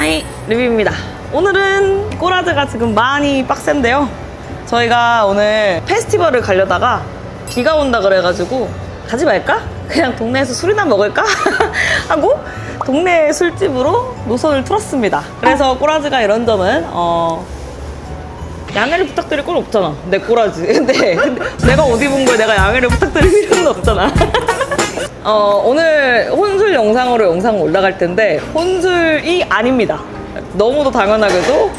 하이 리뷰입니다. 오늘은 꼬라즈가 지금 많이 빡센데요. 저희가 오늘 페스티벌을 가려다가 비가 온다 그래가지고 가지 말까? 그냥 동네에서 술이나 먹을까? 하고 동네 술집으로 노선을 틀었습니다. 그래서 꼬라즈가 이런 점은 어 양해를 부탁드릴 건 없잖아. 내 꼬라지. 근데, 근데 내가 옷 입은 거에 내가 양해를 부탁드릴 필요는 없잖아 어, 오늘 혼술 영상으로 영상 올라갈 텐데 혼술이 아닙니다. 너무도 당연하게도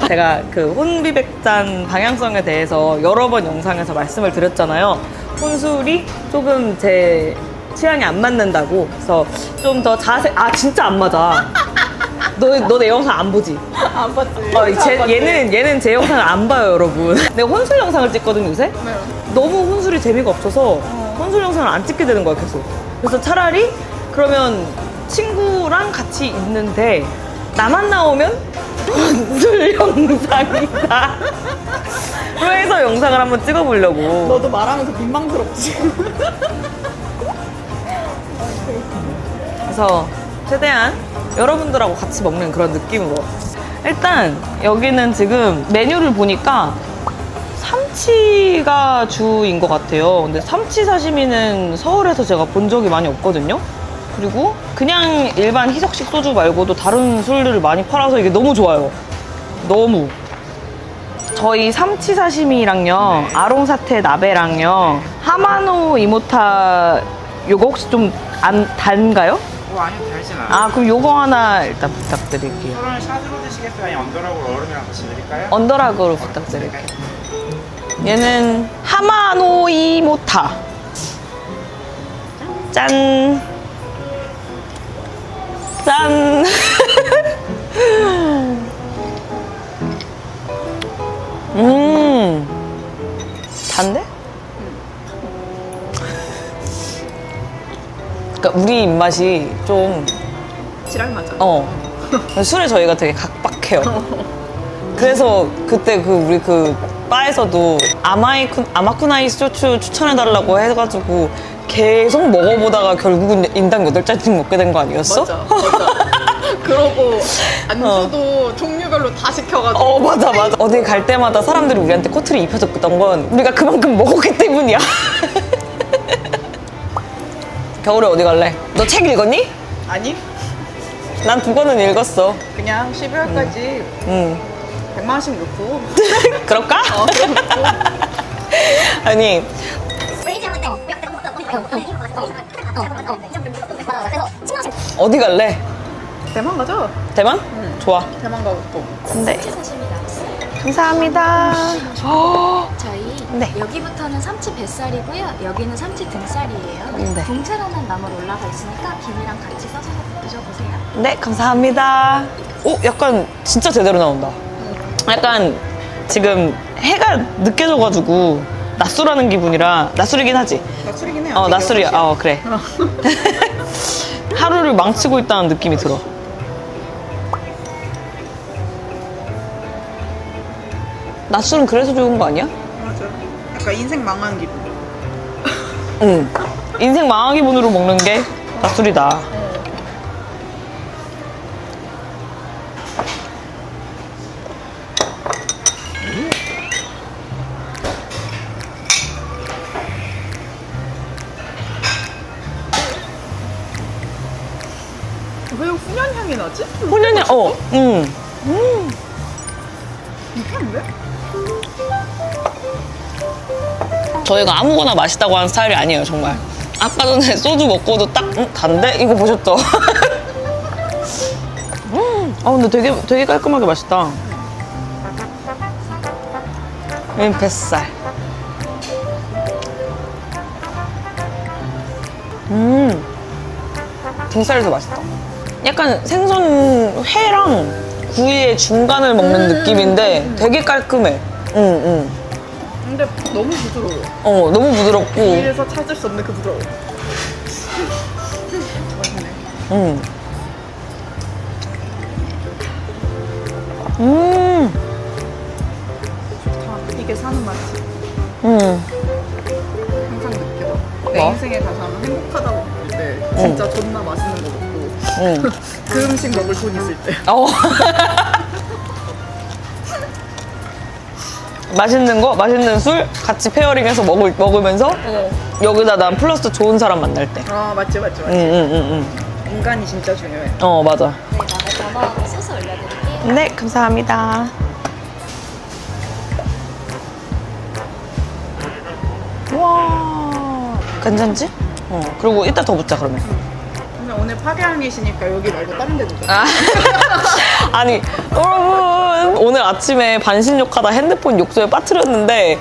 제가 그 혼비백잔 방향성에 대해서 여러 번 영상에서 말씀을 드렸잖아요. 혼술이 조금 제 취향에 안 맞는다고. 그래서 좀 더 자세, 아, 진짜 안 맞아. 너, 너내 영상 안 보지? 안 봤지. 어, 제, 얘는, 얘는 제 영상을 안 봐요, 여러분. 내가 혼술 영상을 찍거든, 요새? 네. 너무 혼술이 재미가 없어서 혼술 영상을 안 찍게 되는 거야 계속. 그래서 차라리 그러면 친구랑 같이 있는데 나만 나오면 혼술 영상이다. 그래서 영상을 한번 찍어보려고. 너도 말하면서 민망스럽지. 그래서 최대한 여러분들하고 같이 먹는 그런 느낌으로. 일단 여기는 지금 메뉴를 보니까 삼치가 주인 것 같아요. 근데 삼치 사시미는 서울에서 제가 본 적이 많이 없거든요. 그리고 그냥 일반 희석식 소주 말고도 다른 술들을 많이 팔아서 이게 너무 좋아요. 너무. 저희 삼치 사시미랑요, 아롱사태 나베랑요, 하마노 이모타 요거 혹시 좀 안 단가요? 뭐 아니요 달진 않아요. 아 그럼 요거 하나 일단 부탁드릴게요. 술은 샷으로 드시겠어요? 아니면 언더락으로 얼음이랑 같이 드릴까요? 언더락으로 부탁드릴게요. 얘는 하마노이 모타. 짠. 짠. 음. 단데? 그러니까 우리 입맛이 좀 지랄 맞아. 어. 술에 저희가 되게 각박해요. 그래서 그때 그 우리 그 바에서도 아마이쿠, 아마쿠나이 쇼츠 추천해달라고 해가지고 계속 먹어보다가 결국은 인당 8잔씩 먹게 된 거 아니었어? 맞아. 맞아. 그러고 안주도 종류별로 다 시켜가지고. 어, 맞아, 맞아. 어디 갈 때마다 사람들이 우리한테 코트를 입혀줬던 건 우리가 그만큼 먹었기 때문이야. 겨울에 어디 갈래? 너 책 읽었니? 아니 난 두 권은 읽었어. 그냥 12월까지 응. 100만 원씩 넣고. 그럴까? 어, 그럼 넣고. 아니, 어디 갈래? 대만 가자. 대만? 좋아. 대만 가고 또. 네. 감사합니다. 저희 네. 여기부터는 삼치 뱃살이고요. 여기는 삼치 등살이에요. 네. 궁채라는 나물 올라가 있으니까 김이랑 같이 써서 드셔보세요. 네, 감사합니다. 오, 약간 진짜 제대로 나온다. 약간 지금 해가 늦게 져가지고 낮술하는 기분이라 낮술이긴 하지. 낮술이긴 해요. 어, 낮술이야. 어, 그래. 하루를 망치고 있다는 느낌이 들어. 낮술은 그래서 좋은 거 아니야? 맞아. 약간 인생 망한 기분. 응. 인생 망한 기분으로 먹는 게 낮술이다. 향이 나지? 훈연이, 어, 응. 괜찮은데? 저희가 아무거나 맛있다고 하는 스타일이 아니에요, 정말. 아까 전에 소주 먹고도 딱, 음, 단데? 이거 보셨죠? 음, 아, 근데 되게, 되게 깔끔하게 맛있다. 이 뱃살. 음, 등살도 맛있다. 약간 생선 회랑 구이의 중간을 먹는 느낌인데 되게 깔끔해. 응, 응. 근데 너무 부드러워. 어, 너무 부드럽고. 길에서 찾을 수 없는 그 부드러워. 맛있네. 음. 음. 다 이게 사는 맛이 음. 항상 느껴. 내 뭐? 인생에 가서 행복하다고 느낄 때 진짜 존나 맛있는 거 먹고 응. 그 음식 먹을 돈 있을 때. 어. 맛있는 거, 맛있는 술 같이 페어링해서 먹을, 먹으면서 어. 여기다 난 플러스 좋은 사람 만날 때. 아 맞지 맞지 맞지. 응, 응, 응, 인간이 진짜 중요해. 응. 어, 맞아. 네, 마늘 담아 소스 올려드릴게요. 네, 감사합니다. 와, 괜찮지? 어, 그리고 이따 더 붙자, 그러면. 근데 오늘 파괴왕이시니까 여기 말고 다른 데도 돼. 아. 아니, 여러분. 오늘 아침에 반신욕하다 핸드폰 욕조에 빠뜨렸는데,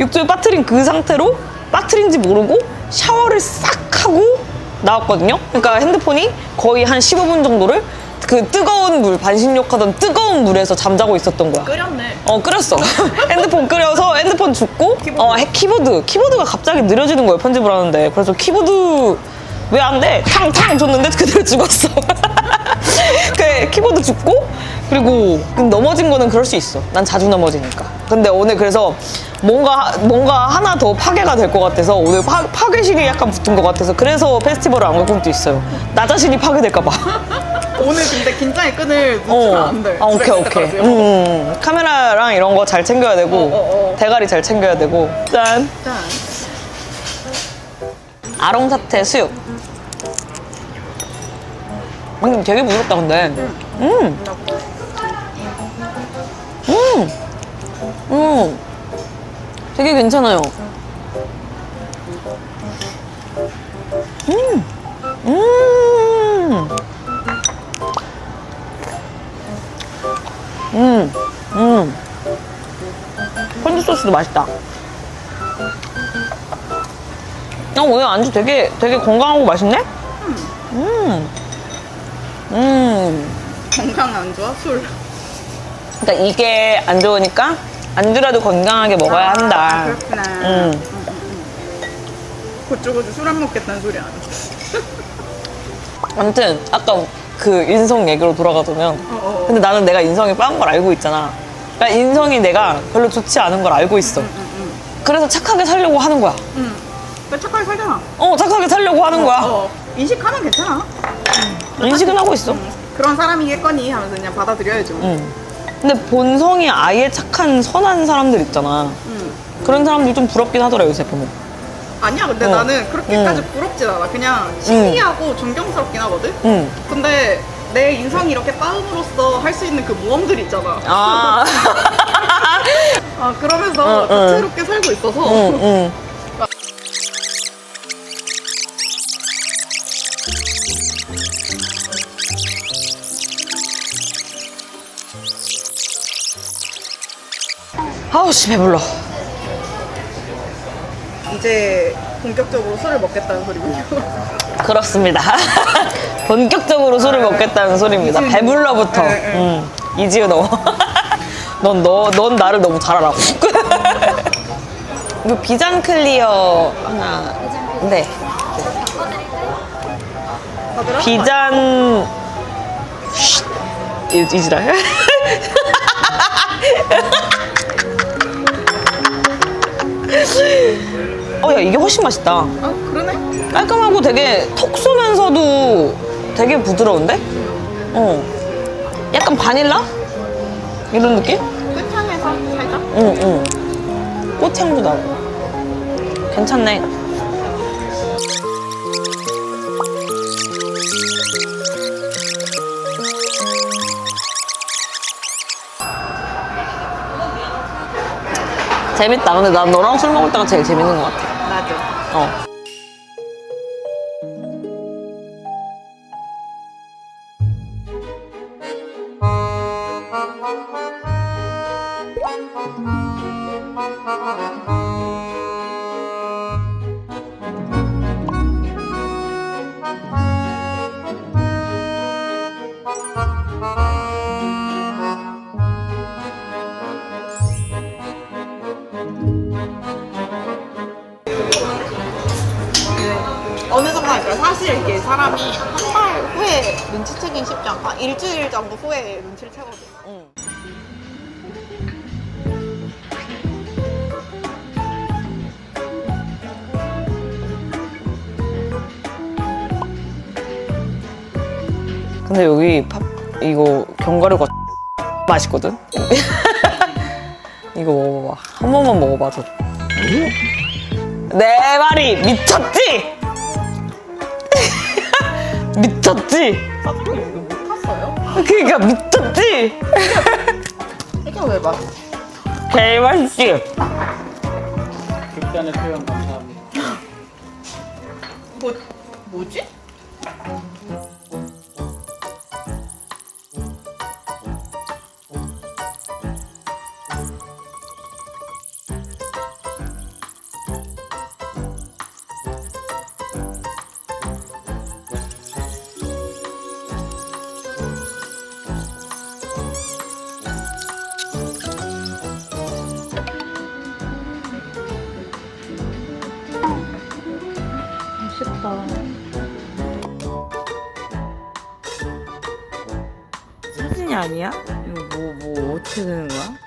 욕조에 빠뜨린 그 상태로 빠뜨린지 모르고 샤워를 싹 하고 나왔거든요. 그러니까 핸드폰이 거의 한 15분 정도를 그 뜨거운 물, 반신욕하던 뜨거운 물에서 잠자고 있었던 거야. 끓였네. 어 끓였어 핸드폰 끓여서 핸드폰 줍고 키보드. 어 해- 키보드 키보드가 갑자기 느려지는 거예요 편집을 하는데 그래서 키보드 왜 안 돼? 탕탕 줬는데 그대로 죽었어 그 키보드 줍고 그리고 넘어진 거는 그럴 수 있어 난 자주 넘어지니까 근데 오늘 그래서 뭔가 뭔가 하나 더 파괴가 될 것 같아서 오늘 파, 파괴신이 약간 붙은 것 같아서 그래서 페스티벌을 안갈 것도 있어요 나 자신이 파괴될까 봐 오늘 근데 긴장의 끈을 놓치면 안 돼. 아, 오케이, 갈 오케이. 때까지. 음, 카메라랑 이런 거 잘 챙겨야 되고, 어, 어, 어. 대가리 잘 챙겨야 되고. 짠. 짠. 아롱사태 수육. 음, 되게 부드럽다, 근데. 음, 음, 음. 되게 괜찮아요. 음, 음. 음, 음. 펀치 소스도 맛있다. 어, 오늘 안주 되게, 되게 건강하고 맛있네? 음. 음. 건강 안 좋아? 술. 그러니까 이게 안 좋으니까 안 주라도 건강하게 먹어야 한다. 아, 그렇구나. 음. 고추고추 술 안 먹겠다는 소리 아니야. 아무튼 아까 그 인성 얘기로 돌아가자면 어, 어. 근데 나는 내가 인성이 빠른 걸 알고 있잖아. 그러니까 인성이 내가 별로 좋지 않은 걸 알고 있어. 그래서 착하게 살려고 하는 거야. 응. 그 착하게 살잖아. 어, 착하게 살려고 하는 거야. 어. 인식하면 괜찮아. 인식은 하고 있어. 응. 그런 사람이겠거니 하면서 그냥 받아들여야죠. 응. 근데 본성이 아예 착한 선한 사람들 있잖아. 응. 그런 사람들 좀 부럽긴 하더라 요새 보면. 아니야, 근데 어. 나는 그렇게까지 응. 부럽진 않아. 그냥 신기하고 존경스럽긴 하거든? 응. 근데 내 인성이 이렇게 빠음으로써 할 수 있는 그 모험들이 있잖아. 아. 아, 그러면서 응, 응. 다채롭게 살고 있어서. 응, 응. 아우 씨 배불러. 이제 본격적으로 술을 먹겠다는 소리군요. 그렇습니다. 본격적으로 술을 먹겠다는 소리입니다. 배불러부터. 너. 네, 네. 응. 이지우 너. 넌 너, 넌 나를 너무 잘 알아. 이거 비잔 클리어 하나. 네. 비잔. 쉿. 이- 이지랄. 어, 야, 이게 훨씬 맛있다. 아, 그러네? 깔끔하고 되게 톡 쏘면서도 되게 부드러운데? 어. 약간 바닐라? 이런 느낌? 끝향에서 살짝? 응, 응. 꽃향도 나고. 괜찮네. 재밌다. 근데 난 너랑 술 먹을 때가 제일 재밌는 것 같아. 나도. 어. 사람이 한 달 후에 눈치채긴 쉽지 한 일주일 정도 후에 눈치를 채거든. 응. 근데 여기 팝 이거 견과류가 맛있거든. 이거 먹어봐. 한 번만 먹어봐도. 내 말이 미쳤지? 미쳤지? 이거 못 탔어요? 그러니까 미쳤지? 이게 왜 맛? 개 맛있지? 극단의 표현 감사합니다. 뭐 뭐지? 사진이 아니야? 이거 뭐, 뭐, 어떻게 되는 거야?